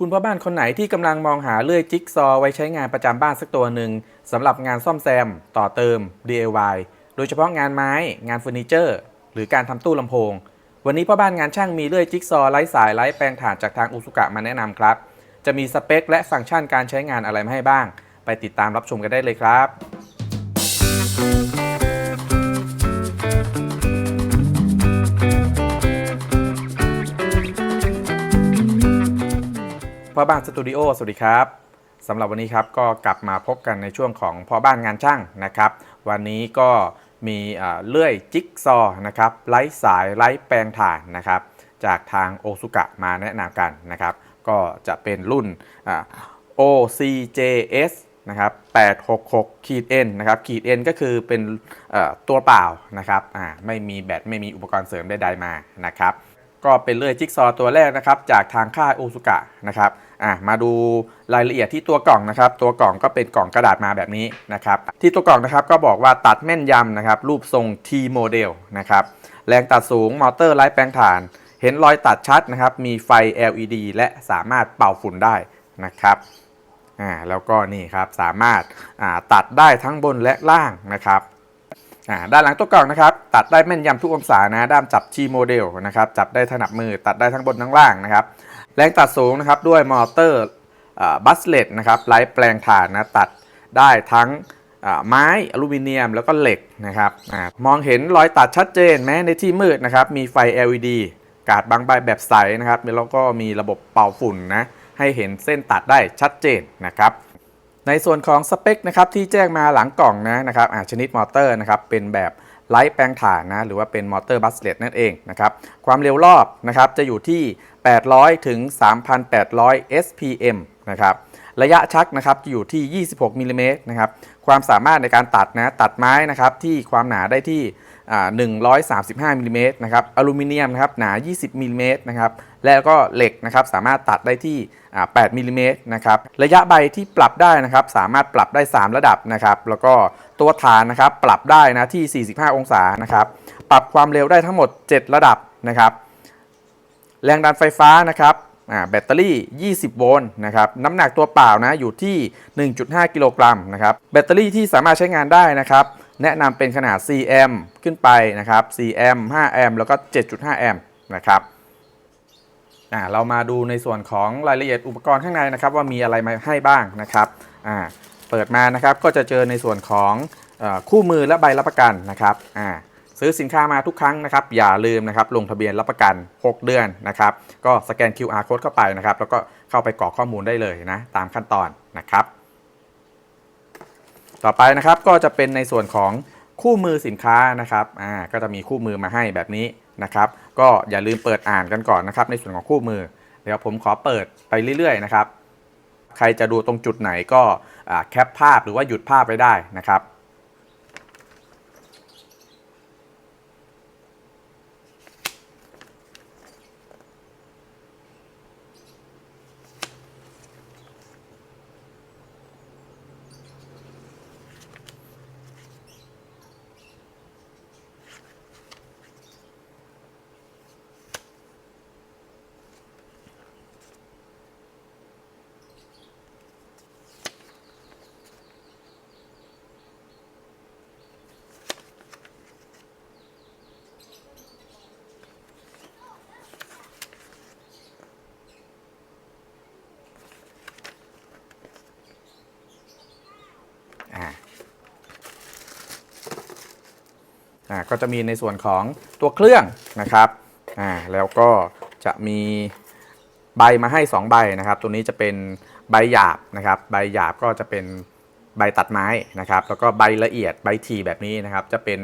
คุณพ่อบ้านคนไหนที่กำลังมองหาเลื่อยจิ๊กซอไว้ใช้งานประจำบ้านสักตัวหนึ่งสำหรับงานซ่อมแซม ต่อเติม DIY โดยเฉพาะงานไม้ งานเฟอร์นิเจอร์ หรือการทำตู้ลำโพง วันนี้พ่อบ้านงานช่างมีเลื่อยจิ๊กซอไร้สายไร้แปลงถ่านจากทางอุสุกะมาแนะนำครับ จะมีสเปคและฟังก์ชันการใช้งานอะไรมาให้บ้าง ไปติดตามรับชมกันได้เลยครับ พ่อบ้านสตูดิโอสวัสดีครับสำหรับวันนี้ครับก็กลับมาพบกันในช่วงของพ่อบ้านงานช่างนะครับ วันนี้ก็มีเลื่อยจิ๊กซอว์นะครับไร้สายไร้แปลงถ่านนะครับ จากทางโอซุกะมาแนะนำกันนะครับ ก็จะเป็นรุ่นอ่า OCJS นะครับ866ขีด N นะครับขีด N ก็คือเป็นตัวเปล่านะครับไม่มีแบตไม่มีอุปกรณ์เสริมใดๆมานะครับ ก็เป็นเลื่อยจิ๊กซอว์ตัวแรกนะครับจากทางค่ายโอซุกะนะครับอะมาดูรายละเอียดที่ตัวกล่องนะครับ ตัวกล่องก็เป็นกล่องกระดาษมาแบบนี้นะครับ ที่ตัวกล่องนะครับก็บอกว่าตัดแม่นยำนะครับ รูปทรง T โมเดลนะครับแรงตัดสูงมอเตอร์ไร้แปลงถ่าน เห็นรอยตัดชัดนะครับ มีไฟ LED และสามารถเป่าฝุ่นได้นะครับอ่าแล้วก็นี่ครับสามารถอ่าตัดได้ทั้งบนและล่างนะครับ ด้านหลังตัวกล่องนะครับตัดได้แม่นยำทุกองศานะด้ามจับชีโมเดลนะครับจับได้ถนัดมือตัดได้ทั้งบนทั้งล่างนะครับแรงตัดสูงนะครับด้วยมอเตอร์บัสเลตนะครับไร้แปลงถ่านนะตัดได้ทั้งไม้อลูมิเนียมแล้วก็เหล็กนะครับอมองเห็นรอยตัดชัดเจนแม้ในที่มืดนะครับมีไฟ LED กาดบางใบแบบใสนะครับแล้วก็มีระบบเป่าฝุ่นนะให้เห็นเส้นตัดได้ชัดเจนนะครับ ในส่วนของสเปคนะครับที่แจ้งมาหลังกล่องนะนะครับอ่าชนิดมอเตอร์นะครับเป็นแบบไร้แปลงถ่านนะหรือว่าเป็นมอเตอร์บัสเลตนั่นเองนะครับความเร็วรอบนะครับจะอยู่ที่ 800 ถึง 3,800 SPM นะครับระยะชักนะครับจะอยู่ที่ 26มิลลิเมตรนะครับความสามารถในการตัดนะตัดไม้นะครับที่ความหนาได้ที่อ่า135มิลลิเมตรนะครับอลูมิเนียมนะครับหนา 20มิลลิเมตรนะครับ แล้วก็เหล็กนะครับสามารถตัดได้ที่ 8มิลลิเมตรนะครับระยะใบที่ปรับได้นะครับสามารถปรับได้ 3 ระดับนะครับแล้วก็ตัวฐานนะครับปรับได้นะที่ 45 องศานะครับปรับความเร็วได้ทั้งหมด 7 ระดับนะครับแรงดันไฟฟ้านะครับแบตเตอรี่ 20 โวลต์นะครับน้ำหนักตัวเปล่านะอยู่ที่ 1.5 กิโลกรัมนะครับแบตเตอรี่ที่สามารถใช้งานได้นะครับแนะนำเป็นขนาด 4 แอมป์ขึ้นไปนะครับ 4 แอมป์ 5 แอมป์ แล้วก็ 7.5 แอมป์นะครับ อ่าเรามาดูในส่วนของรายละเอียดอุปกรณ์ข้างในนะครับ ว่ามีอะไรมาให้บ้างนะครับอ่าเปิดมานะครับก็จะเจอในส่วนของอคู่มือและใบรับประกันนะครับอ่าซื้อสินค้ามาทุกครั้งนะครับ อย่าลืมนะครับ ลงทะเบียนรับประกัน 6 เดือนนะครับ ก็สแกน QR code เข้าไปนะครับ แล้วก็เข้าไปกรอกข้อมูลได้เลยนะ ตามขั้นตอนนะครับ ต่อไปนะครับก็จะเป็นในส่วนของคู่มือสินค้านะครับอ่าก็จะมีคู่มือมาให้แบบนี้ นะครับ ก็อย่าลืมเปิดอ่านกันก่อนนะครับในส่วนของคู่มือ เดี๋ยวผมขอเปิดไปเรื่อยๆนะครับ ใครจะดูตรงจุดไหนก็แคปภาพหรือว่าหยุดภาพไว้ได้นะครับ อ่าก็จะมีในส่วนของตัวเครื่องนะครับอ่าแล้วก็จะมีใบมาให้ 2 ใบนะครับ ตัวนี้จะเป็นใบหยาบนะครับ ใบหยาบก็จะเป็นใบตัดไม้นะครับ แล้วก็ใบละเอียดใบถี่แบบนี้นะครับ จะเป็น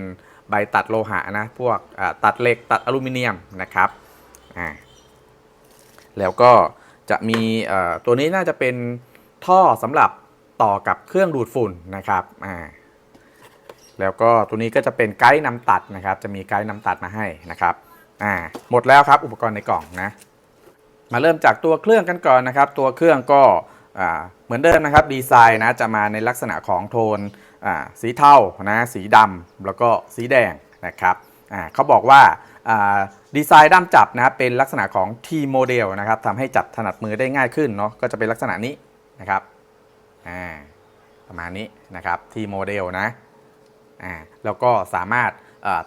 ใบตัดโลหะนะพวกตัดเหล็กตัดอลูมิเนียมนะครับอ่าแล้วก็จะมีตัวนี้น่าจะเป็นท่อสำหรับต่อกับเครื่องดูดฝุ่นนะครับอ่า แล้วก็ตัวนี้ก็จะเป็นไกด์นำตัดนะครับ จะมีไกด์นำตัดมาให้นะครับอ่าหมดแล้วครับอุปกรณ์ในกล่องนะ มาเริ่มจากตัวเครื่องกันก่อนนะครับ ตัวเครื่องก็อ่าเหมือนเดิมนะครับดีไซน์นะจะมาในลักษณะของโทนอ่าสีเทานะสีดำแล้วก็สีแดงนะครับอ่าเขาบอกว่าอ่าดีไซน์ด้ามจับนะเป็นลักษณะของ T โมเดลนะครับทำให้จับถนัดมือได้ง่ายขึ้นเนาะก็จะเป็นลักษณะนี้นะครับอ่าประมาณนี้นะครับ T โมเดลนะ อ่าแล้วก็สามารถ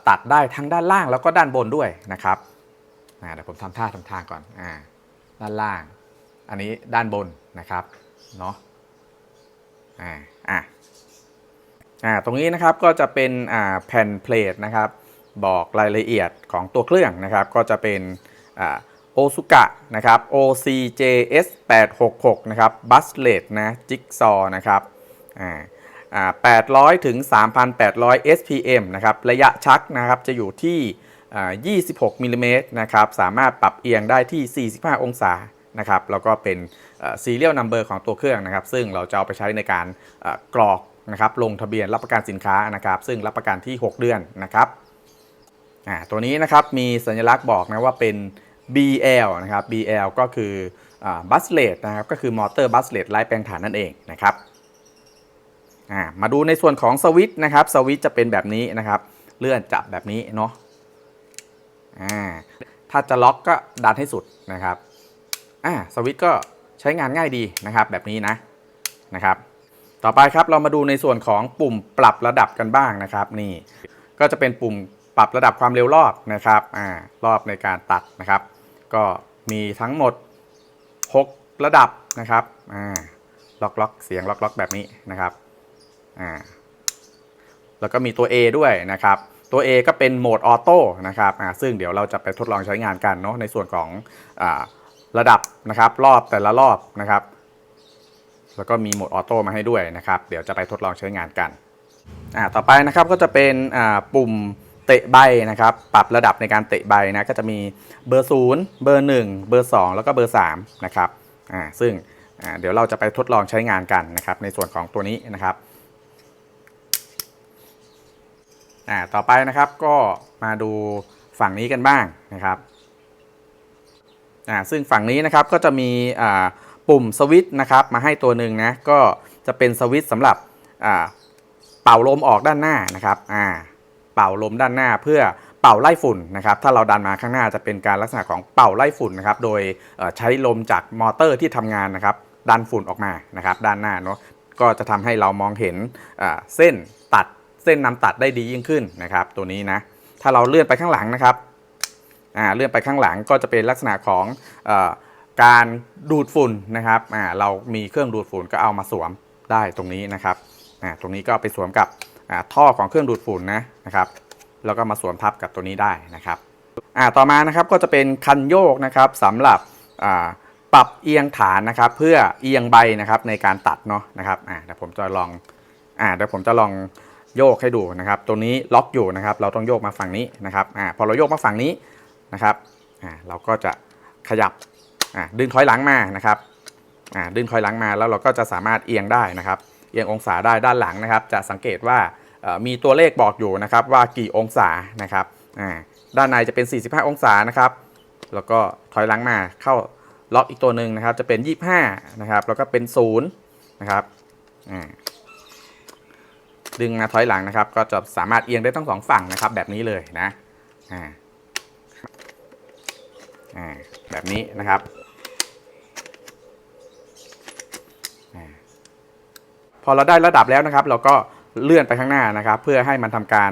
ตัดได้ทั้งด้านล่างแล้วก็ด้านบนด้วยนะครับอ่าเดี๋ยวผมทำท่าทำทางก่อนอ่าด้านล่าง อันนี้ด้านบนนะครับเนาะอ่าอะอ่าตรงนี้นะครับก็จะเป็นอ่าแผ่นเพลทนะครับบอกรายละเอียดของตัวเครื่องนะครับก็จะเป็นโอซุกะนะครับ OCJS 866นะครับบัสเลตนะจิ๊กซอนะครับอ่า 800 ถึง 3,800 SPM นะครับระยะชักนะครับจะอยู่ที่ 26มิลลิเมตรนะครับสามารถปรับเอียงได้ที่ 45 องศานะครับแล้วก็เป็น serial number ของตัวเครื่องนะครับ ซึ่งเราจะเอาไปใช้ในการกรอกนะครับลงทะเบียนรับประกันสินค้านะครับ ซึ่งรับประกันที่ 6 เดือนนะครับตัวนี้นะครับมีสัญลักษณ์บอกนะว่าเป็น BL นะครับ BL ก็คือบัสเลตนะครับก็คือมอเตอร์บัสเลตไร้แปลงฐานนั่นเองนะครับ อ่ามาดูในส่วนของสวิตช์นะครับสวิตช์จะเป็นแบบนี้นะครับ เลื่อนจับแบบนี้เนาะอ่าถ้าจะล็อกก็ดันให้สุดนะครับอ่าสวิตช์ก็ใช้งานง่ายดีนะครับแบบนี้นะนะครับ ต่อไปครับเรามาดูในส่วนของปุ่มปรับระดับกันบ้างนะครับนี่ก็จะเป็นปุ่มปรับระดับความเร็วรอบนะครับอ่ารอบในการตัดนะครับ ก็มีทั้งหมด 6 ระดับนะครับอ่าล็อกล็อกเสียงล็อกล็อกแบบนี้นะครับ อ่าแล้วก็มีตัว A ด้วยนะครับตัว A ก็เป็นโหมดออโต้นะครับอ่าซึ่งเดี๋ยวเราจะไปทดลองใช้งานกันเนาะในส่วนของอ่าระดับนะครับรอบแต่ละรอบนะครับ แล้วก็มีโหมดออโต้มาให้ด้วยนะครับ เดี๋ยวจะไปทดลองใช้งานกันอ่าต่อไปนะครับก็จะเป็นอ่าปุ่มเตะใบนะครับ ปรับระดับในการเตะใบนะก็จะมีเบอร์ 0 เบอร์ 1 เบอร์ 2 แล้วก็เบอร์3นะครับอ่าซึ่งเดี๋ยวเราจะไปทดลองใช้งานกันนะครับ ในส่วนของตัวนี้นะครับ อ่าต่อไปนะครับก็มาดูฝั่งนี้กันบ้างนะครับอ่าซึ่งฝั่งนี้นะครับก็จะมีอ่าปุ่มสวิตช์นะครับมาให้ตัวหนึ่งนะก็จะเป็นสวิตช์สำหรับอ่าเป่าลมออกด้านหน้านะครับอ่าเป่าลมด้านหน้าเพื่อเป่าไล่ฝุ่นนะครับถ้าเราดันมาข้างหน้าจะเป็นการลักษณะของเป่าไล่ฝุ่นนะครับโดยใช้ลมจากมอเตอร์ที่ทำงานนะครับดันฝุ่นออกมานะครับด้านหน้าเนาะก็จะทำให้เรามองเห็นเส้นตัด เส้นนำตัดได้ดียิ่งขึ้นนะครับ ตัวนี้นะ ถ้าเราเลื่อนไปข้างหลังนะครับอ่าเลื่อนไปข้างหลังก็จะเป็นลักษณะของอการดูดฝุ่นนะครับอ่าเรามีเครื่องดูดฝุ่นก็เอามาสวมได้ตรงนี้นะครับอ่าตรงนี้ก็ไปสวมกับอ่าท่อของเครื่องดูดฝุ่นนะนะครับแล้วก็มาสวมทับกับตัวนี้ได้นะครับอ่าต่อมานะครับก็จะเป็นคันโยกนะครับสำหรับอ่าปรับเอียงฐานนะครับ เพื่อเอียงใบนะครับในการตัดเนาะนะครับอ่าเดี๋ยวผมจะลองอ่าเดี๋ยวผมจะลอง โยกให้ดูนะครับ ตัวนี้ล็อกอยู่นะครับ เราต้องโยกมาฝั่งนี้นะครับอ่าพอเราโยกมาฝั่งนี้นะครับอ่าเราก็จะขยับอะดึงถอยหลังมานะครับอ่าดึงถอยหลังมาแล้วเราก็จะสามารถเอียงได้นะครับ เอียงองศาได้ด้านหลังนะครับ จะสังเกตว่ามีตัวเลขบอกอยู่นะครับว่ากี่องศานะครับอ่าด้านในจะเป็น 45 องศานะครับ แล้วก็ถอยหลังมาเข้าล็อกอีกตัวหนึ่งนะครับ จะเป็น 25นะครับ แล้วก็เป็น0นะครับอ่า ดึงมาถอยหลังนะครับ ก็จะสามารถเอียงได้ทั้งสองฝั่งนะครับ แบบนี้เลยนะอ่าอ่าแบบนี้นะครับพอเราได้ระดับแล้วนะครับ เราก็เลื่อนไปข้างหน้านะครับ เพื่อให้มันทำการ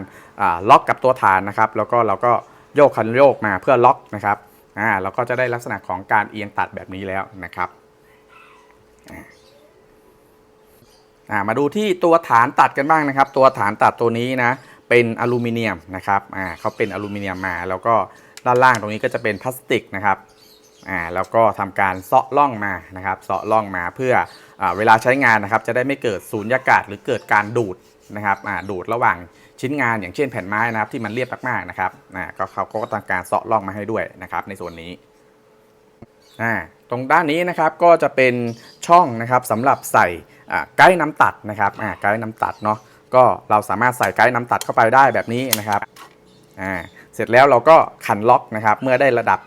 ล็อกกับตัวฐานนะครับ แล้วก็เราก็โยกคันโยกมาเพื่อล็อกนะครับอ่าเราก็จะได้ลักษณะของการเอียงตัดแบบนี้แล้วนะครับ อ่ามาดูที่ตัวฐานตัดกันบ้างนะครับ ตัวฐานตัดตัวนี้นะเป็นอลูมิเนียมนะครับอ่าเขาเป็นอลูมิเนียมมา แล้วก็ด้านล่างตรงนี้ก็จะเป็นพลาสติกนะครับอ่าแล้วก็ทำการเซาะล่องมานะครับเซาะล่องมาเพื่ออาเวลาใช้งานนะครับ จะได้ไม่เกิดสูญญากาศหรือเกิดการดูดนะครับอ่าดูดระหว่างชิ้นงานอย่างเช่นแผ่นไม้นะครับที่มันเรียบมากๆนะครับอ่าก็เขาก็ทำการเซาะล่องมาให้ด้วยนะครับในส่วนนี้อ่าตรงด้านนี้นะครับก็จะเป็นช่องนะครับสำหรับใส่ ไกด์น้ำตัดนะครับไกด์น้ำตัดเนาะก็เราสามารถใส่ไกด์น้ำตัดเข้าไปได้แบบนี้นะครับเสร็จแล้วเราก็ขันล็อกนะครับ เมื่อได้ระดับ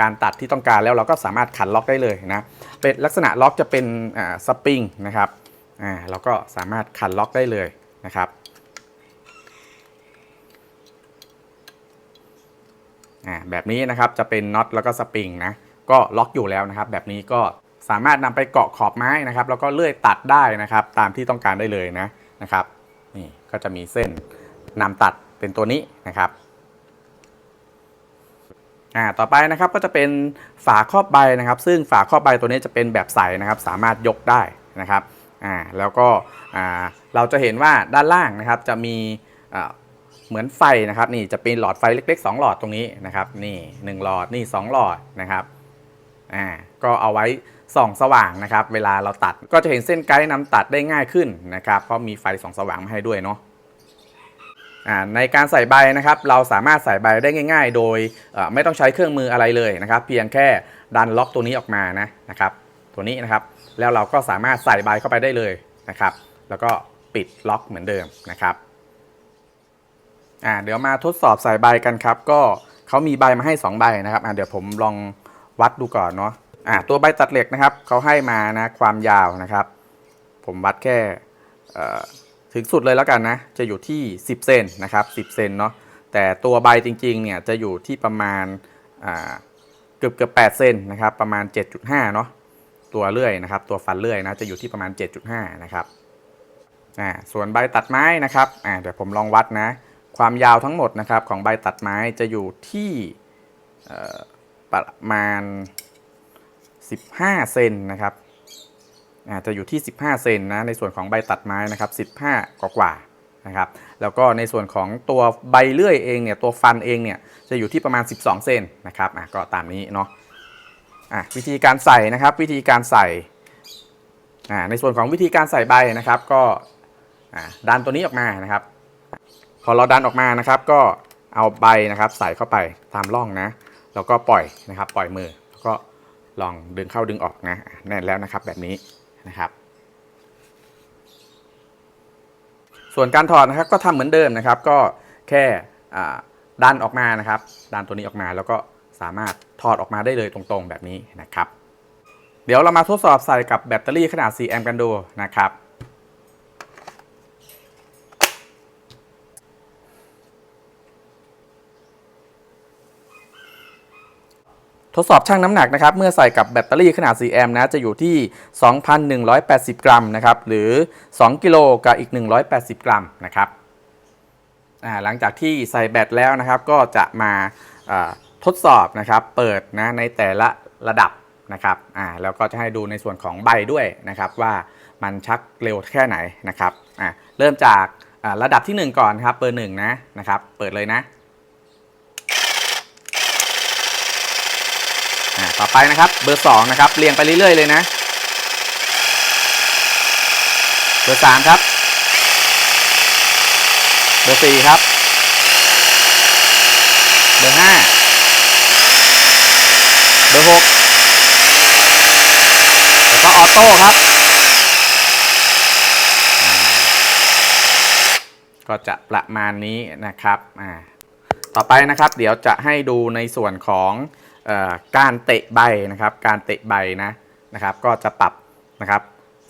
การตัดที่ต้องการแล้วเราก็สามารถขันล็อกได้เลยนะเป็นลักษณะล็อกจะเป็นสปริงนะครับเราก็สามารถขันล็อกได้เลยนะครับแบบนี้นะครับจะเป็นน็อตแล้วก็สปริงนะก็ล็อกอยู่แล้วนะครับ แบบนี้ก็ สามารถนำไปเกาะขอบไม้นะครับ แล้วก็เลื่อยตัดได้นะครับ ตามที่ต้องการได้เลยนะนะครับนี่ก็จะมีเส้นนำตัดเป็นตัวนี้นะครับอ่าต่อไปนะครับก็จะเป็นฝาครอบใบนะครับ ซึ่งฝาครอบใบตัวนี้จะเป็นแบบใสนะครับ สามารถยกได้นะครับอ่าแล้วก็อ่าเราจะเห็นว่าด้านล่างนะครับจะมีอ่าเหมือนไฟนะครับนี่จะเป็นหลอดไฟเล็ก ๆ 2 หลอดตรงนี้นะครับนี่1หลอดนี่ 2 หลอดนะครับอ่าก็เอาไว้ ส่องสว่างนะครับ เวลาเราตัดก็จะเห็นเส้นไกด์นำตัดได้ง่ายขึ้นนะครับ เพราะมีไฟส่องสว่างมาให้ด้วยเนาะอ่าในการใส่ใบนะครับเราสามารถใส่ใบได้ง่าย ๆ โดยไม่ต้องใช้เครื่องมืออะไรเลยนะครับ เพียงแค่ดันล็อกตัวนี้ออกมานะนะครับ ตัวนี้นะครับแล้วเราก็สามารถใส่ใบเข้าไปได้เลยนะครับ แล้วก็ปิดล็อกเหมือนเดิมนะครับอ่าเดี๋ยวมาทดสอบใส่ใบกันครับ ก็เขามีใบมาให้ 2 ใบนะครับอ่าเดี๋ยวผมลองวัดดูก่อนเนาะ อ่าตัวใบตัดเหล็กนะครับเขาให้มานะความยาวนะครับ ผมวัดแค่ถึงสุดเลยแล้วกันนะ จะอยู่ที่ 10 เซนนะครับ10เซนเนาะแต่ตัวใบจริงๆเนี่ยจะอยู่ที่ประมาณเกือบเกือบ8เซนนะครับประมาณ 7.5เนาะตัวเลื่อยนะครับ ตัวฟันเลื่อยนะจะอยู่ที่ประมาณ 7.5 นะครับอ่าส่วนใบตัดไม้นะครับอ่าเดี๋ยวผมลองวัดนะ ความยาวทั้งหมดนะครับของใบตัดไม้จะอยู่ที่ประมาณ 15 เซนนะครับอ่าจะอยู่ที่ 15 เซนนะในส่วนของใบตัดไม้นะครับ15 กว่ากว่านะครับแล้วก็ในส่วนของตัวใบเลื่อยเองเนี่ยตัวฟันเองเนี่ยจะอยู่ที่ประมาณ 12 เซนนะครับอะก็ตามนี้เนาะอะวิธีการใส่นะครับวิธีการใส่อ่าในส่วนของวิธีการใส่ใบนะครับก็อ่าดันตัวนี้ออกมานะครับ พอเราดันออกมานะครับก็เอาใบนะครับใส่เข้าไปตามร่องนะแล้วก็ปล่อยนะครับปล่อยมือแล้วก็ ลองดึงเข้าดึงออกนะแน่นแล้วนะครับแบบนี้นะครับ ส่วนการถอดนะครับก็ทำเหมือนเดิมนะครับ ก็แค่ดันออกมานะครับดันตัวนี้ออกมาแล้วก็สามารถถอดออกมาได้เลยตรงๆแบบนี้นะครับ เดี๋ยวเรามาทดสอบใส่กับแบตเตอรี่ขนาด 4 แอมป์กันดูนะครับ ทดสอบชั่งน้ำหนักนะครับ เมื่อใส่กับแบตเตอรี่ขนาด 4 แอมป์นะ จะอยู่ที่ 2,180 กรัมนะครับ หรือ 2 กิโลกับอีก 180 กรัมนะครับหลังจากที่ใส่แบตแล้วนะครับ ก็จะมาทดสอบนะครับ เปิดนะในแต่ละระดับนะครับอ่าแล้วก็จะให้ดูในส่วนของใบด้วยนะครับ ว่ามันชักเร็วแค่ไหนนะครับอ่าเริ่มจากระดับที่ 1 ก่อนครับเบอร์หนึ่งนะนะครับ เปิดเลยนะ อ่า ต่อไปนะครับเบอร์2นะครับเรียงไปเรื่อยๆเลยนะเบอร์3ครับเบอร์4ครับเบอร์5เบอร์6แล้วก็ออโต้ครับ ก็จะประมาณนี้นะครับอ่าต่อไปนะครับ เดี๋ยวจะให้ดูในส่วนของ การเตะใบนะครับ การเตะใบนะนะครับ ก็จะปรับนะครับ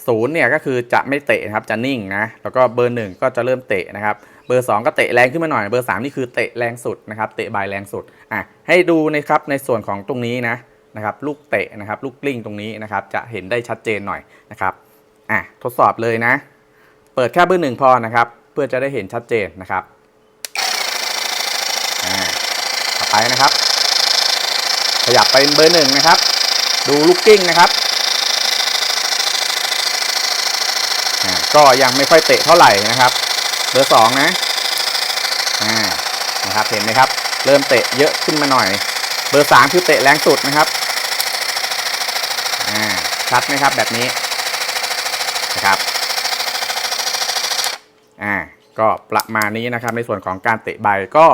ศูนย์เนี่ยก็คือจะไม่เตะนะครับจะนิ่งนะแล้วก็เบอร์หนึ่งก็จะเริ่มเตะนะครับ เบอร์ 2 ก็เตะแรงขึ้นมาหน่อยเบอร์ 3 นี่คือเตะแรงสุดนะครับเตะใบแรงสุดอะให้ดูนะครับในส่วนของตรงนี้นะนะครับลูกเตะนะครับลูกกลิ้งตรงนี้นะครับจะเห็นได้ชัดเจนหน่อยนะครับอะทดสอบเลยนะ เปิดแค่เบอร์หนึ่งพอนะครับ เพื่อจะได้เห็นชัดเจนนะครับอ่าต่อไปนะครับ ขยับไปเบอร์หนึ่งนะครับ ดูลูกกิ้งนะครับอ่าก็ยังไม่ค่อยเตะเท่าไหร่นะครับ เบอร์สองนะอ่านะครับเห็นไหมครับ เริ่มเตะเยอะขึ้นมาหน่อย เบอร์สามคือเตะแรงสุดนะครับอ่าชัดไหมครับแบบนี้นะครับอ่าก็ประมาณนี้นะครับในส่วนของการเตะใบก็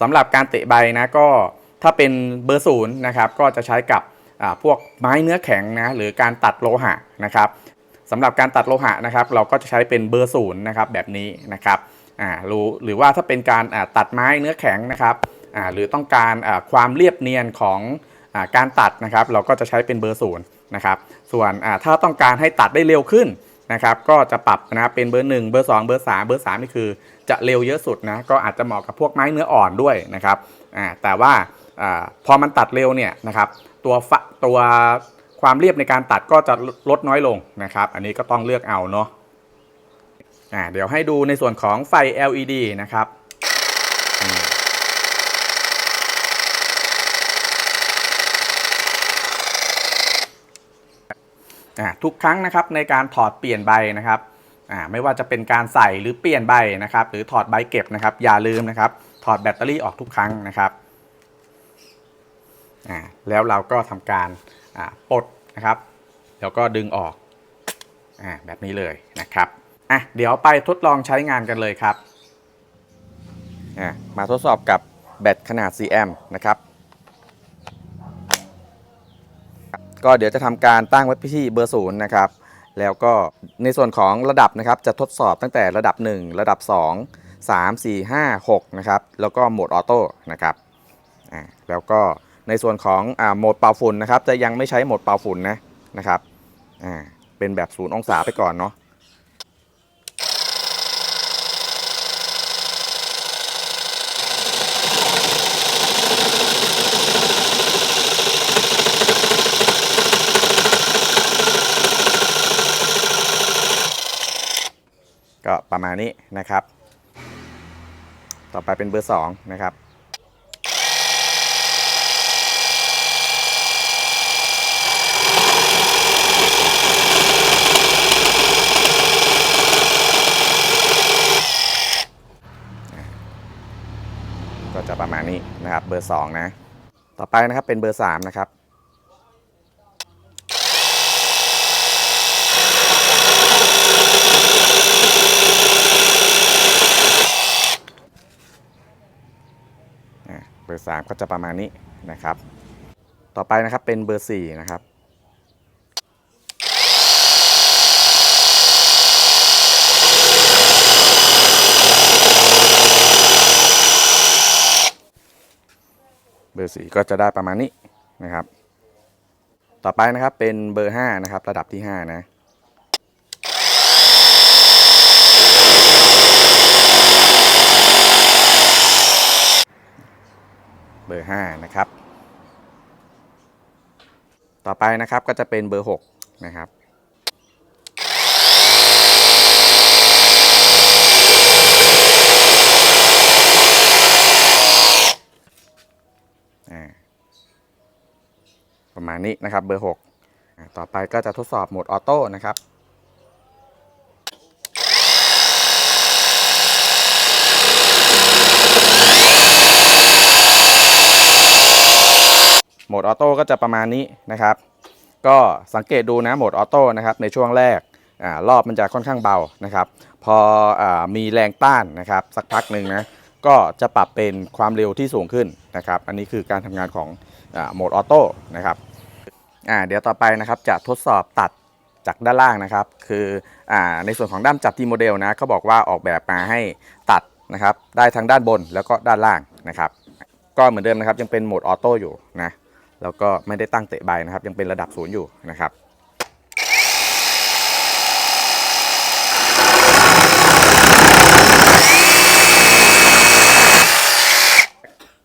สำหรับการเตะใบนะก็ ถ้าเป็นเบอร์ศูนย์นะครับก็จะใช้กับพวกไม้เนื้อแข็งนะหรือการตัดโลหะนะครับสำหรับการตัดโลหะนะครับ เราก็จะใช้เป็นเบอร์ศูนย์นะครับแบบนี้นะครับรู้หรือว่าถ้าเป็นการตัดไม้เนื้อแข็งนะครับหรือต้องการความเรียบเนียนของอการตัดนะครับ เราก็จะใช้เป็นเบอร์ศูนย์นะครับ ส่วนถ้าต้องการให้ตัดได้เร็วขึ้นนะครับ ก็จะปรับนะเป็นเบอร์ 1 เบอร์ 2 เบอร์ 3 เบอร์3นี่คือจะเร็วเยอะสุดนะก็อาจจะเหมาะกับพวกไม้เนื้ออ่อนด้วยนะครับแต่ว่า พอมันตัดเร็วเนี่ยนะครับตัวฝะตัวความเรียบในการตัดก็จะลดน้อยลงนะครับ อันนี้ก็ต้องเลือกเอาเนาะอ่าเดี๋ยวให้ดูในส่วนของไฟ LED นะครับอ่าทุกครั้งนะครับในการถอดเปลี่ยนใบนะครับอ่าไม่ว่าจะเป็นการใส่หรือเปลี่ยนใบนะครับ หรือถอดใบเก็บนะครับ อย่าลืมนะครับ ถอดแบตเตอรี่ออกทุกครั้งนะครับ อ่าแล้วเราก็ทำการอ่าปลดนะครับ แล้วก็ดึงออกอ่าแบบนี้เลยนะครับอะเดี๋ยวไปทดลองใช้งานกันเลยครับอะมาทดสอบกับแบตขนาด4แอมป์นะครับ ก็เดี๋ยวจะทำการตั้งไว้ที่เบอร์ศูนย์นะครับ แล้วก็ในส่วนของระดับนะครับจะทดสอบตั้งแต่ระดับ 1 ระดับ 2 3 4 5 6 นะครับ แล้วก็โหมดออโต้นะครับ แล้วก็ ในส่วนของอโหมดเป่าฝุ่นนะครับ จะยังไม่ใช้โหมดเป่าฝุ่นนะนะครับอ่าเป็นแบบศูนย์องศาไปก่อนเนาะก็ประมาณนี้นะครับ ต่อไปเป็นเบอร์2นะครับ ประมาณนี้นะครับ เบอร์ 2 นะ ต่อไปนะครับเป็นเบอร์ 3 นะครับเบอร์ 3 ก็จะประมาณนี้นะครับ ต่อไปนะครับเป็นเบอร์ 4 นะครับ บอร์4ก็จะได้ประมาณนี้นะครับ ต่อไปนะครับเป็นเบอร์5นะครับระดับที่ 5 นะเบอร์ 5 นะครับ ต่อไปนะครับก็จะเป็นเบอร์ 6 นะครับ ประมาณนี้นะครับเบอร์6อ่าต่อไปก็จะทดสอบโหมดออโต้นะครับโหมดออโต้ก็จะประมาณนี้นะครับ ก็สังเกตดูนะโหมดออโต้นะครับในช่วงแรกอรอบมันจะค่อนข้างเบานะครับ พออมีแรงต้านนะครับ สักพักหนึ่งนะ ก็จะปรับเป็นความเร็วที่สูงขึ้นนะครับ อันนี้คือการทำงานของอโหมดออโต้นะครับเดี๋ยวต่อไปนะครับจะทดสอบตัดจากด้านล่างนะครับ คืออในส่วนของด้ามจับที่โมเดลนะเขาบอกว่าออกแบบมาให้ตัดนะครับ ได้ทั้งด้านบนแล้วก็ด้านล่างนะครับ ก็เหมือนเดิมนะครับยังเป็นโหมดออโต้อยู่นะแล้วก็ไม่ได้ตั้งเตะใบนะครับ ยังเป็นระดับศูนย์อยู่นะครับ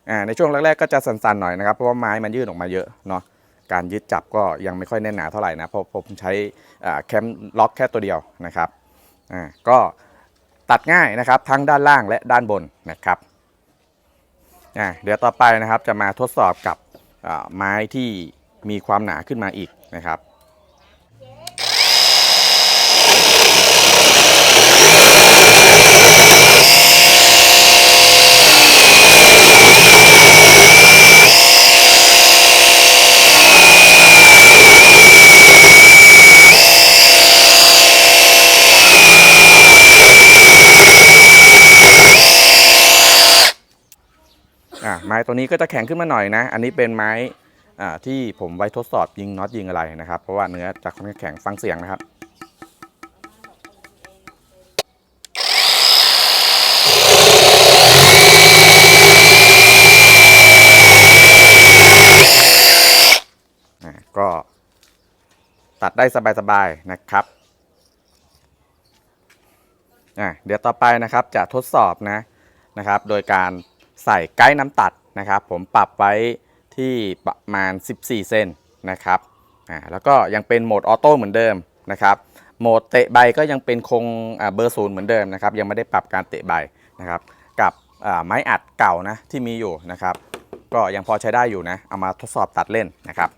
อ่าในช่วงแรกๆก็จะสั่นๆหน่อยนะครับเพราะว่าไม้มันยื่นออกมาเยอะเนาะการยึดจับก็ยังไม่ค่อยแน่นหนาเท่าไหร่นะเพราะผมใช้แคมล็อกแค่ตัวเดียวนะครับอ่าก็ตัดง่ายนะครับทั้งด้านล่างและด้านบนนะครับอ่าเดี๋ยวต่อไปนะครับจะมาทดสอบกับไม้ที่มีความหนาขึ้นมาอีกนะครับ ตัวนี้ก็จะแข็งขึ้นมาหน่อยนะ อันนี้เป็นไม้ที่ผมไว้ทดสอบยิงน็อตยิงอะไรนะครับ เพราะว่าเนื้อจะค่อนข้างแข็งฟังเสียงนะครับก็ตัดได้สบายๆนะครับเดี๋ยวต่อไปนะครับจะทดสอบนะนะครับ โดยการใส่ไกด์น้ำตัด นะครับ ผมปรับไว้ที่ประมาณ 14 เซนนะครับอ่าแล้วก็ยังเป็นโหมดออโต้เหมือนเดิมนะครับโหมดเตะใบก็ยังเป็นคงเบอร์ศูนย์เหมือนเดิมนะครับยังไม่ได้ปรับการเตะใบนะครับกับไม้อัดเก่านะที่มีอยู่นะครับ ก็ยังพอใช้ได้อยู่นะเอามาทดสอบตัดเล่นนะครับ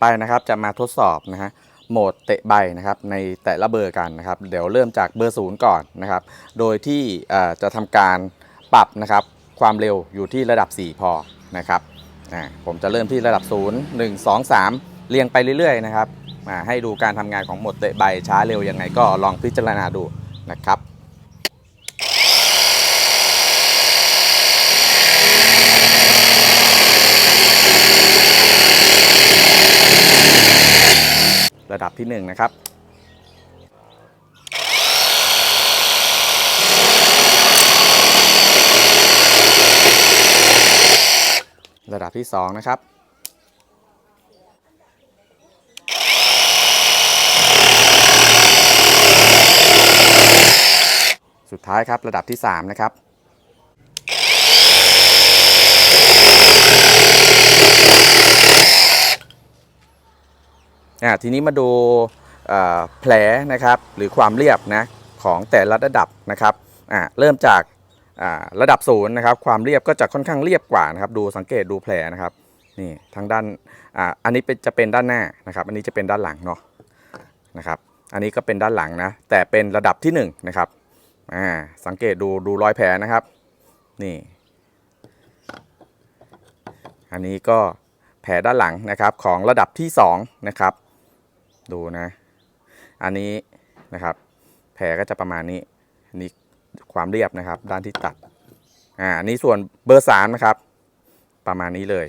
ไปนะครับจะมาทดสอบนะฮะโหมดเตะใบนะครับในแต่ละเบอร์กันนะครับเดี๋ยวเริ่มจากเบอร์ศูนย์ก่อนนะครับโดยที่จะทำการปรับนะครับความเร็วอยู่ที่ระดับ 4 พอนะครับผมจะเริ่มที่ระดับ 0 1 2 3 เรียงไปเรื่อยๆนะครับให้ดูการทำงานของโหมดเตะใบช้าเร็วยังไงก็ลองพิจารณาดูนะครับ ระดับที่1นะครับระดับที่ 2 นะครับ สุดท้ายครับระดับที่ 3 นะครับ อ่าทีนี้มาดูแผลนะครับหรือความเรียบนะของแต่ละระดับนะครับอ่าเริ่มจากระดับศูนย์นะครับความเรียบก็จะค่อนข้างเรียบกว่านะครับดูสังเกตดูแผลนะครับนี่ทั้งด้านอ่าอันนี้เป็นจะเป็นด้านหน้านะครับ อันนี้จะเป็นด้านหลังเนาะนะครับอันนี้ก็เป็นด้านหลังนะแต่เป็นระดับที่1นงนะครับอ่าสังเกตดูดูรอยแผลนะครับนี่อันนี้ก็แผลด้านหลังนะครับของระดับที่2นะครับ ดูนะ อันนี้นะครับ แผลก็จะประมาณนี้นนี้ความเรียบนะครับ ด้านที่ตัด อ่าอันนี้ส่วนเบอร์สามนะครับ ประมาณนี้เลย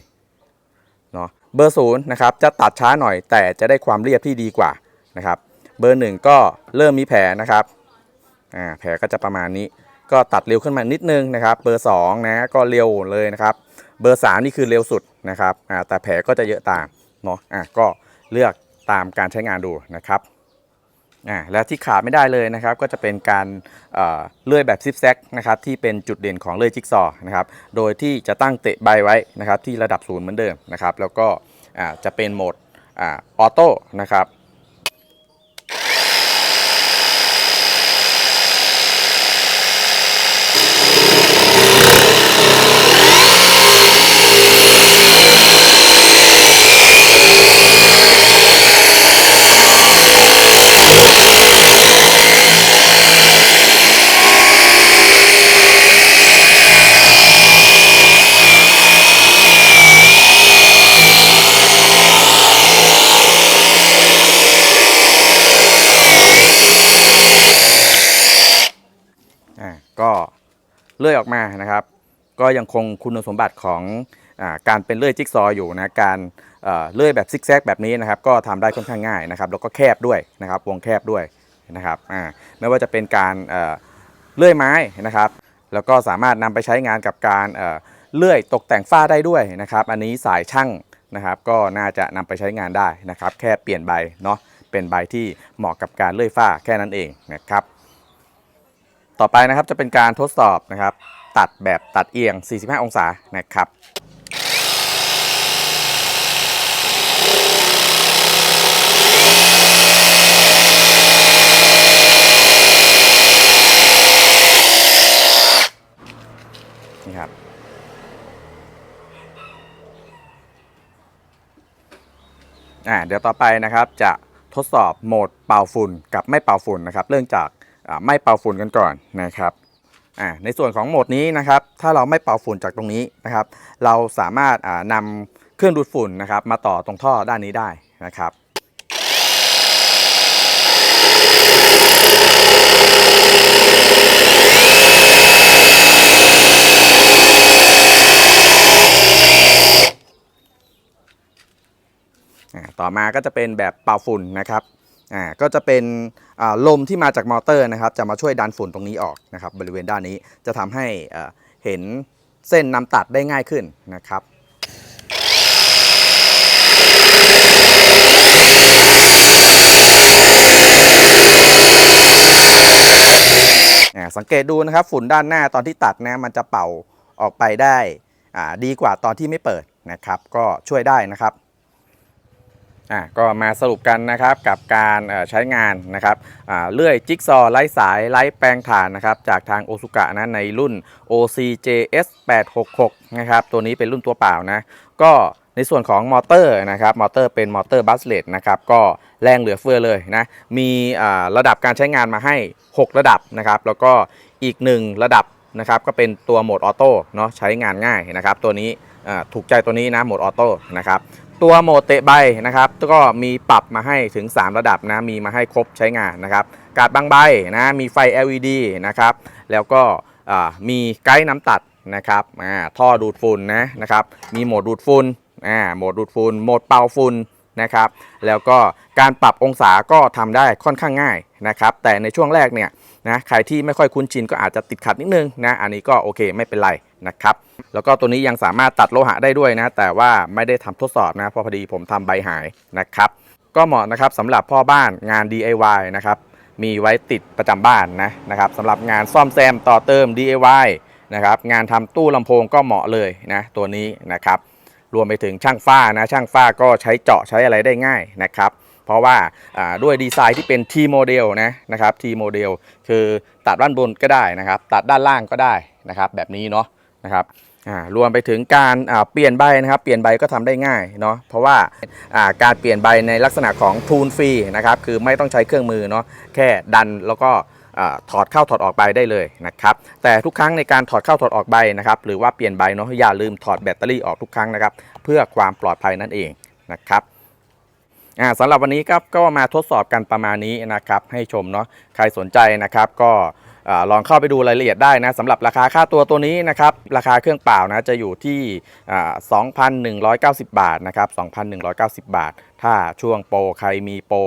เนาะเบอร์ศูนย์นะครับ จะตัดช้าหน่อยแต่จะได้ความเรียบที่ดีกว่านะครับ เบอร์หนึ่งก็เริ่มมีแผลนะครับ อ่าแผลก็จะประมาณนี้ ก็ตัดเร็วขึ้นมานิดนึงนะครับ เบอร์สองนะก็เร็วเลยนะครับ เบอร์สามนี่คือเร็วสุดนะครับ อ่าแต่แผลก็จะเยอะตามเนาะ อ่าก็เลือก ตามการใช้งานดูนะครับและที่ขาดไม่ได้เลยนะครับก็จะเป็นการเเลื่อยแบบซิปแซกนะครับที่เป็นจุดเด่นของเลื่อยจิ๊กซอว์นะครับโดยที่จะตั้งเตะใบไว้นะครับที่ระดับศูนย์เหมือนเดิมนะครับแล้วก็จะเป็นโหมดออโต้นะครับ อ่าก็เลื่ ออกมานะครับ ก็ยังคงคุณสมบัติของอการเป็นเลื่อยจิ๊กซออยู่นะการเเลื่อยแบบซิกแซกแบบนี้นะครับ ก็ทำได้ค่อนข้างง่ายนะครับ แล้วก็แคบด้วยนะครับ วงแคบด้วยนะครับไม่ว่าจะเป็นการเเลื่อยไม้นะครับ แล้วก็สามารถนำไปใช้งานกับการเเลื่อยตกแต่งฝ้าได้ด้วยนะครับ อันนี้สายช่างนะครับ ก็น่าจะนำไปใช้งานได้นะครับ แค่เปลี่ยนใบเนาะเป็นใบที่เหมาะกับการเลื่อยฝ้าแค่นั้นเองนะครับ ต่อไปนะครับจะเป็นการทดสอบนะครับ ตัดแบบตัดเอียง 45 องศานะครับนี่ครับ อ่าเดี๋ยวต่อไปนะครับจะทดสอบโหมดเป่าฝุ่นกับไม่เป่าฝุ่นนะครับ เริ่มจาก ไม่เป่าฝุ่นกันก่อนนะครับอ่าในส่วนของโหมดนี้นะครับ ถ้าเราไม่เป่าฝุ่นจากตรงนี้นะครับ เราสามารถอ่านำเครื่องดูดฝุ่นนะครับ มาต่อตรงท่อด้านนี้ได้นะครับอ่าต่อมาก็จะเป็นแบบเป่าฝุ่นนะครับ อ่าก็จะเป็นลมที่มาจากมอเตอร์นะครับ จะมาช่วยดันฝุ่นตรงนี้ออกนะครับ บริเวณด้านนี้จะทำให้เห็นเส้นนำตัดได้ง่ายขึ้นนะครับสังเกตดูนะครับฝุ่นด้านหน้าตอนที่ตัดนะมันจะเป่าออกไปได้ดีกว่าตอนที่ไม่เปิดนะครับ ก็ช่วยได้นะครับ อ่าก็มาสรุปกันนะครับกับการใช้งานนะครับเลื่อยจิ๊กซอว์ไร้สายไร้แปลงถ่านนะครับจากทางโอซุกะนะในรุ่น OCJS 866นะครับตัวนี้เป็นรุ่นตัวเปล่านะก็ในส่วนของมอเตอร์นะครับมอเตอร์เป็นมอเตอร์บัสเลตนะครับก็แรงเหลือเฟือเลยนะมีระดับการใช้งานมาให้ 6 ระดับนะครับแล้วก็อีก 1 ระดับนะครับก็เป็นตัวโหมดออโต้เนาะใช้งานง่ายนะครับตัวนี้ถูกใจตัวนี้นะโหมดออโต้นะครับ ตัวโหมดเตะใบนะครับก็มีปรับมาให้ถึง 3 ระดับนะมีมาให้ครบใช้งานนะครับกาดบางใบนะมีไฟ LED นะครับแล้วก็มีไกด์น้ำตัดนะครับอ่าท่อดูดฝุ่นนะนะครับมีโหมดดูดฝุ่นอ่าโหมดดูดฝุ่นโหมดเป่าฝุ่นนะครับแล้วก็การปรับองศาก็ทำได้ค่อนข้างง่ายนะครับแต่ในช่วงแรกเนี่ยนะใครที่ไม่ค่อยคุ้นชินก็อาจจะติดขัดนิดนึงนะอันนี้ก็โอเคไม่เป็นไร นะครับแล้วก็ตัวนี้ยังสามารถตัดโลหะได้ด้วยนะ แต่ว่าไม่ได้ทำทดสอบนะเพราะพอดีผมทำใบหายนะครับก็เหมาะนะครับสำหรับพ่อบ้านงาน DIY นะครับมีไว้ติดประจำบ้านนะนะครับสำหรับงานซ่อมแซมต่อเติม DIY นะครับงานทำตู้ลำโพงก็เหมาะเลยนะตัวนี้นะครับรวมไปถึงช่างฝ้านะช่างฝ้าก็ใช้เจาะใช้อะไรได้ง่ายนะครับเพราะว่าอ่าด้วยดีไซน์ที่เป็น T โมเดลนะนะครับ T โมเดลคือตัดด้านบนก็ได้นะครับ ตัดด้านล่างก็ได้นะครับแบบนี้เนาะ นะครับรวมไปถึงการเปลี่ยนใบนะครับ เปลี่ยนใบก็ทำได้ง่ายเนาะเพราะว่าการเปลี่ยนใบในลักษณะของทูนฟรีนะครับคือไม่ต้องใช้เครื่องมือเนาะแค่ดันแล้วก็ถอดเข้าถอดออกใบได้เลยนะครับแต่ทุกครั้งในการถอดเข้าถอดออกใบนะครับหรือว่าเปลี่ยนใบเนาะอย่าลืมถอดแบตเตอรี่ออกทุกครั้งนะครับเพื่อความปลอดภัยนั่นเองนะครับสำหรับวันนี้ครับก็มาทดสอบกันประมาณนี้นะครับให้ชมเนาะใครสนใจนะครับก็ ลองเข้าไปดูรายละเอียดได้นะสำหรับราคาค่าตัวตัวนี้นะครับราคาเครื่องเปล่านะจะอยู่ที่ 2,190 บาทนะครับ2,190 บาท ถ้าช่วงโปรใครมีโปร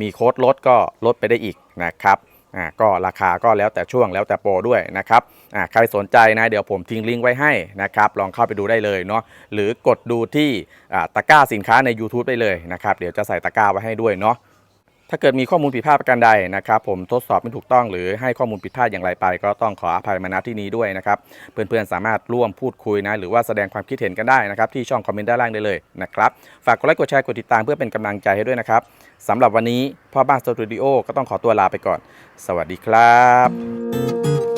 มีโค้ดลดก็ลดไปได้อีกนะครับอ่าก็ราคาก็แล้วแต่ช่วงแล้วแต่โปรด้วยนะครับอ่าใครสนใจนะเดี๋ยวผมทิ้งลิงก์ไว้ให้นะครับลองเข้าไปดูได้เลยเนาะหรือกดดูที่อ่าตะกร้าสินค้าใน YouTube ได้เลยนะครับเดี๋ยวจะใส่ตะกร้าไว้ให้ด้วยเนาะ ถ้าเกิดมีข้อมูลผิดพลาดประการใดนะครับ ผมทดสอบไม่ถูกต้องหรือให้ข้อมูลผิดพลาดอย่างไรไป ก็ต้องขออภัยมาณที่นี้ด้วยนะครับ เพื่อนๆสามารถร่วมพูดคุยนะหรือว่าแสดงความคิดเห็นกันได้นะครับ ที่ช่องคอมเมนต์ด้านล่างได้เลยนะครับ ฝากกดไลค์กดแชร์กดติดตามเพื่อเป็นกำลังใจให้ด้วยนะครับสำหรับวันนี้พ่อบ้านสตูดิโอก็ต้องขอตัวลาไปก่อน สวัสดีครับ